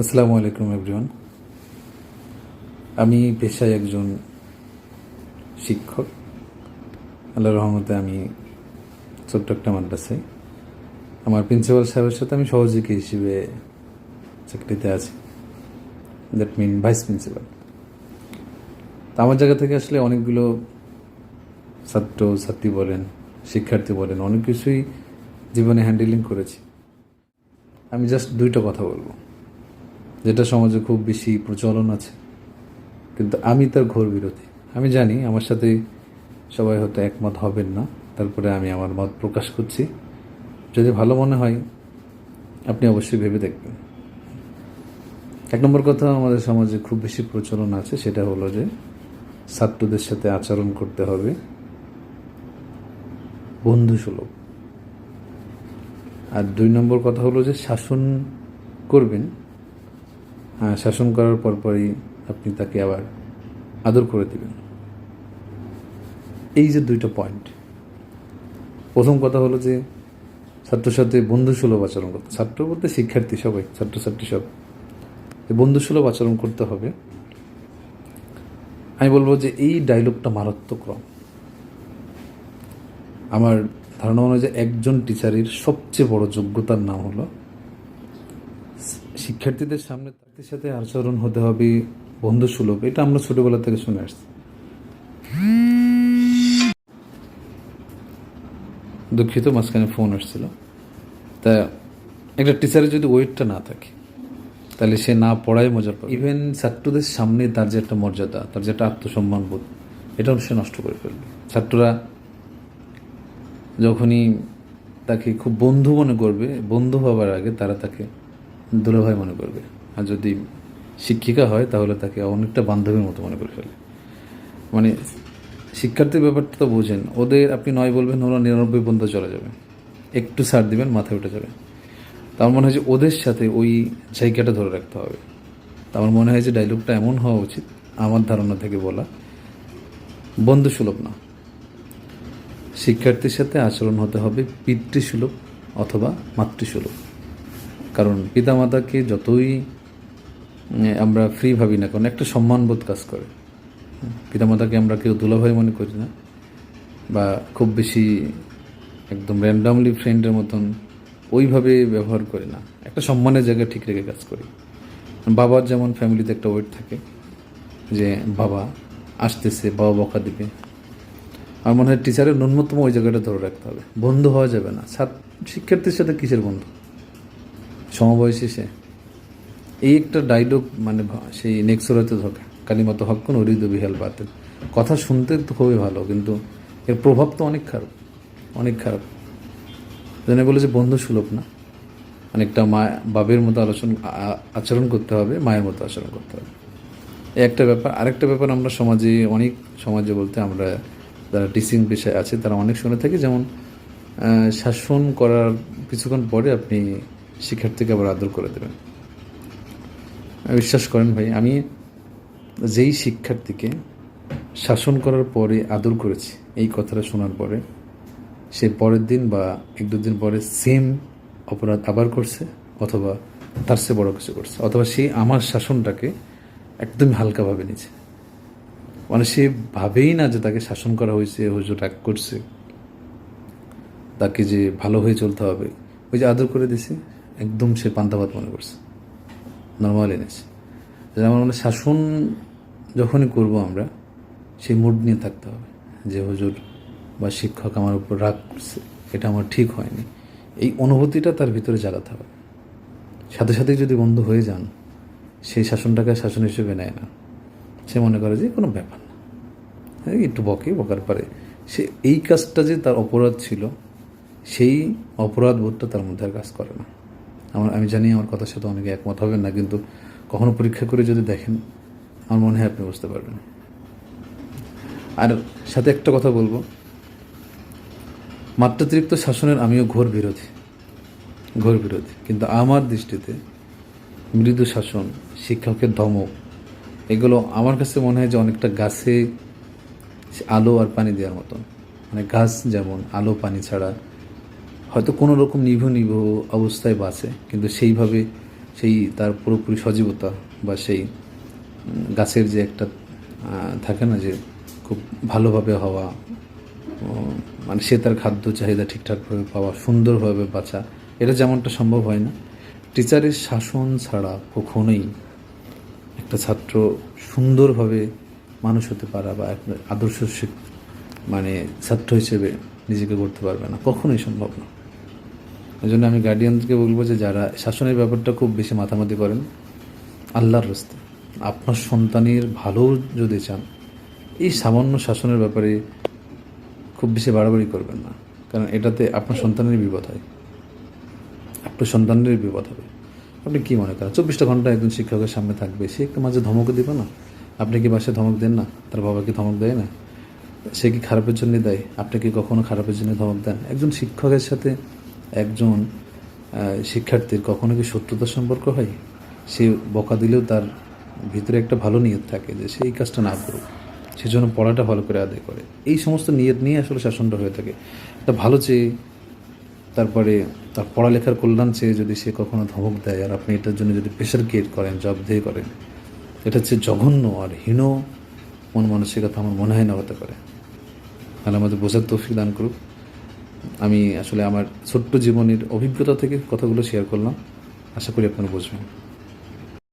আসসালামু আলাইকুম এভরিওয়ান আমি পেশায় একজন শিক্ষক। আল্লাহ রহমতে আমি ছোট্ট একটা মাদ্রাসায় আমার প্রিন্সিপাল সাহেবের সাথে আমি সহযোগী হিসেবে চাকরিতে আছি। দ্যাট মিন ভাইস প্রিন্সিপাল তা আমার জায়গা থেকে আসলে অনেকগুলো ছাত্র, ছাত্রী বলেন, শিক্ষার্থী বলেন, অনেক কিছুই জীবনে হ্যান্ডেলিং করেছি। আমি জাস্ট দুইটা কথা বলব। যেটা সমাজে খুব বেশি প্রচলন আছে। কিন্তু আমি তার ঘোর বিরোধী। আমি জানি আমার সাথে সবাই হয়তো একমত হবেন না, তারপরে আমি আমার মত প্রকাশ করছি। যদি ভালো মনে হয়, আপনি অবশ্যই ভেবে দেখবেন। এক নম্বর কথা, আমাদের সমাজে খুব বেশি প্রচলন আছে, সেটা হলো যে ছাত্রদের সাথে আচরণ করতে হবে বন্ধুসুলভ। আর দুই নম্বর কথা হলো যে শাসন করবেন শাসন করার পরপরই আপনি তাকে আবার আদর করে দেবেন। এই যে দুইটা পয়েন্ট প্রথম কথা হলো যে ছাত্র সাথে বন্ধুসুলভ আচরণ করতে ছাত্র বলতে শিক্ষার্থী সবাই, ছাত্রছাত্রী সব। বন্ধুসুলভ আচরণ করতে হবে। আমি বলব যে এই ডায়লগটা মারাত্মক রং। আমার ধারণা অনুযায়ী একজন টিচারের সবচেয়ে বড় যোগ্যতার নাম হলো শিক্ষার্থীদের সামনে তাদের সাথে আচরণ হতে হবে বন্ধু সুলভ এটা আমরা ছোটবেলা থেকে শুনে আসছি। দুঃখিত, মাঝখানে ফোন আসছিল। তা একটা টিচারের যদি ওয়েটটা না থাকে, তাহলে সে না পড়ায় মজা পাবে। ইভেন ছাত্রদের সামনে তার যে একটা মর্যাদা, তার যে একটা আত্মসম্মান বোধ, এটাও সে নষ্ট করে ফেলবে। ছাত্ররা যখনই তাকে খুব বন্ধু মনে করবে, বন্ধু হবার আগে তারা তাকে দুলাভাই মনে করবে। আর যদি শিক্ষিকা হয়, তাহলে তাকে অনেকটা বান্ধবীর মতো মনে করে ফেলে। মানে শিক্ষার্থীর ব্যাপারটা তো বোঝেন, ওদের আপনি নয় বলবেন, ওরা নিরানব্বই পর্যন্ত চলে যাবে। একটু ছাড় দিবেন মাথায় উঠে যাবে। তো আমার মনে হয় যে ওদের সাথে ওই জায়গাটা ধরে রাখতে হবে। তো আমার মনে হয় যে ডায়লগটা এমন হওয়া উচিত, আমার ধারণা থেকে বলা। বন্ধু সুলভ না। শিক্ষার্থীর সাথে আচরণ হতে হবে পিতৃসুলভ অথবা মাতৃসুলভ। কারণ পিতামাতাকে যতই আমরা ফ্রি ভাবি না কারণ একটা সম্মানবোধ কাজ করে। পিতামাতাকে আমরা কেউ দুলাভাই মনে করি না, বা খুব বেশি একদম র্যান্ডামলি ফ্রেন্ডের মতন ওইভাবে ব্যবহার করি না। একটা সম্মানের জায়গায় ঠিক রেখে কাজ করি। বাবার যেমন ফ্যামিলিতে একটা ওয়েট থাকে, যে বাবা আসতেছে, বাবা বকা দিবে। আমার মনে হয় টিচারের ন্যূনতম ওই জায়গাটা ধরে রাখতে হবে। বন্ধু হওয়া যাবে না। শিক্ষার্থীর সাথে কিসের বন্ধু? সমবয়সী সে। এই একটা ডায়লগ মানে সেই নেক্সোরাতে ধোকা। কালিমতো হক অরিদ বিহাল বাতিল কথা শুনতে তো খুবই ভালো, কিন্তু এর প্রভাব তো অনেক খারাপ অনেক খারাপ। জন্য বলেছে বন্ধু সুলভ না। অনেকটা মা বাবের মতো আলোচনা আচরণ করতে হবে, মায়ের মতো আচরণ করতে হবে। একটা ব্যাপার আরেকটা ব্যাপার আমরা সমাজে, অনেক সমাজে বলতে আমরা যারা টিচিং পেশায় আছে, তারা অনেক শুনে থাকি। যেমন শাসন করার কিছুক্ষণ পরে আপনি শিক্ষার্থীকে আবার আদর করে দেবেন। বিশ্বাস করেন ভাই, আমি যেই শিক্ষার্থীকে শাসন করার পরে আদর করেছি, এই কথাটা শোনার পরে, সে পরের দিন বা এক দুদিন পরে সেম অপরাধ আবার করছে অথবা তার সে বড় কিছু করছে, অথবা সে আমার শাসনটাকে একদমই হালকাভাবে নিচ্ছে মানে সে ভাবেই না যে তাকে শাসন করা হয়েছে, হুজুর রাগ করছে, তাকে যে ভালো হয়ে চলতে হবে, ওই যে আদর করে দিছে একদম সে পান্তাভাত মনে করছে। নর্মাল এনেছে আমার মনে শাসন যখনই করব আমরা, সেই মুড নিয়ে থাকতে হবে। যে হুজুর বা শিক্ষক আমার উপর রাগ করছে, এটা আমার ঠিক হয়নি। এই অনুভূতিটা তার ভিতরে জাগাতে হবে। সাথে সাথে যদি বন্ধ হয়ে যান, সেই শাসনটাকে শাসন হিসেবে নেয় না। সে মনে করে যে কোনো ব্যাপার না। একটু বকে, বকার পরে। সে এই কাজটা যে তার অপরাধ ছিল, সেই অপরাধ বোধটা তার মধ্যে আর কাজ করে না। আমার আমি জানি আমার কথার সাথে অনেকে একমত হবেন না, কিন্তু কখনো পরীক্ষা করে যদি দেখেন, আমার মনে হয় আপনি বুঝতে পারবেন। আর সাথে একটা কথা বলব। মাত্রাতিরিক্ত শাসনের আমিও ঘোর বিরোধী। ঘোর বিরোধী। কিন্তু আমার দৃষ্টিতে মৃদু শাসন, শিক্ষকের ধমক, এগুলো আমার কাছে মনে হয় যে অনেকটা গাছে আলো আর পানি দেওয়ার মতন। মানে গাছ যেমন, আলো পানি ছাড়া হয়তো কোনো রকম নিভু নিভু অবস্থায় বাঁচে, কিন্তু সেইভাবে সেই তার পুরোপুরি সজীবতা বা সেই গাছের যে একটা থাকে না যে খুব ভালোভাবে হওয়া মানে সে তার খাদ্য চাহিদা ঠিকঠাকভাবে পাওয়া, সুন্দরভাবে বাঁচা, এটা যেমনটা সম্ভব হয় না। টিচারের শাসন ছাড়া কখনোই একটা ছাত্র সুন্দরভাবে মানুষ হতে পারা বা একটা আদর্শ মানে ছাত্র হিসেবে নিজেকে করতে পারবে না, কখনোই সম্ভব না। এই জন্য আমি গার্ডিয়ানকে বলব যে যারা শাসনের ব্যাপারটা খুব বেশি মাথামাতি করেন, আল্লাহর রাস্তা। আপনার সন্তানের ভালো যদি চান, এই সামান্য শাসনের ব্যাপারে খুব বেশি বাড়াবাড়ি করবেন না। কারণ এটাতে আপনার সন্তানের বিপদ হয়। আপনার সন্তানের বিপদ হবে। আপনি কি মনে করেন? চব্বিশটা ঘণ্টা একজন শিক্ষকের সামনে থাকবে, সে একটু মাঝে ধমক দিবে না? আপনি কি বাসায় ধমক দেন না? তার বাবাকে ধমক দেয় না? সে কি খারাপের জন্য দেয়? আপনি কি কখনো খারাপের জন্য ধমক দেন? একজন শিক্ষকের সাথে একজন শিক্ষার্থীর কখনো কি শত্রুতার সম্পর্ক হয়? সে বকা দিলেও তার ভিতরে একটা ভালো নিয়ত থাকে যে সে এই কাজটা না করুক সেজন্য পড়াটা ভালো করে আদায় করে। এই সমস্ত নিয়ত নিয়ে আসলে শাসনটা হয়ে থাকে। একটা ভালো চেয়ে তারপরে তার পড়ালেখার কল্যাণ চেয়ে যদি সে কখনো ধমক দেয়, আর আপনি এটার জন্য যদি প্রেশার ক্রিয়েট করেন, জবাবদেহি করেন, এটা হচ্ছে জঘন্য আর হীন মন মানসিকতা আমার মনে হয় না হতে পারে। তাহলে আমাদের বোঝার তৌফিক দান করুক। আমি আসলে আমার ছোট্ট জীবনের অভিজ্ঞতা থেকে কথাগুলো শেয়ার করলাম। আশা করি আপনারা বুঝবেন।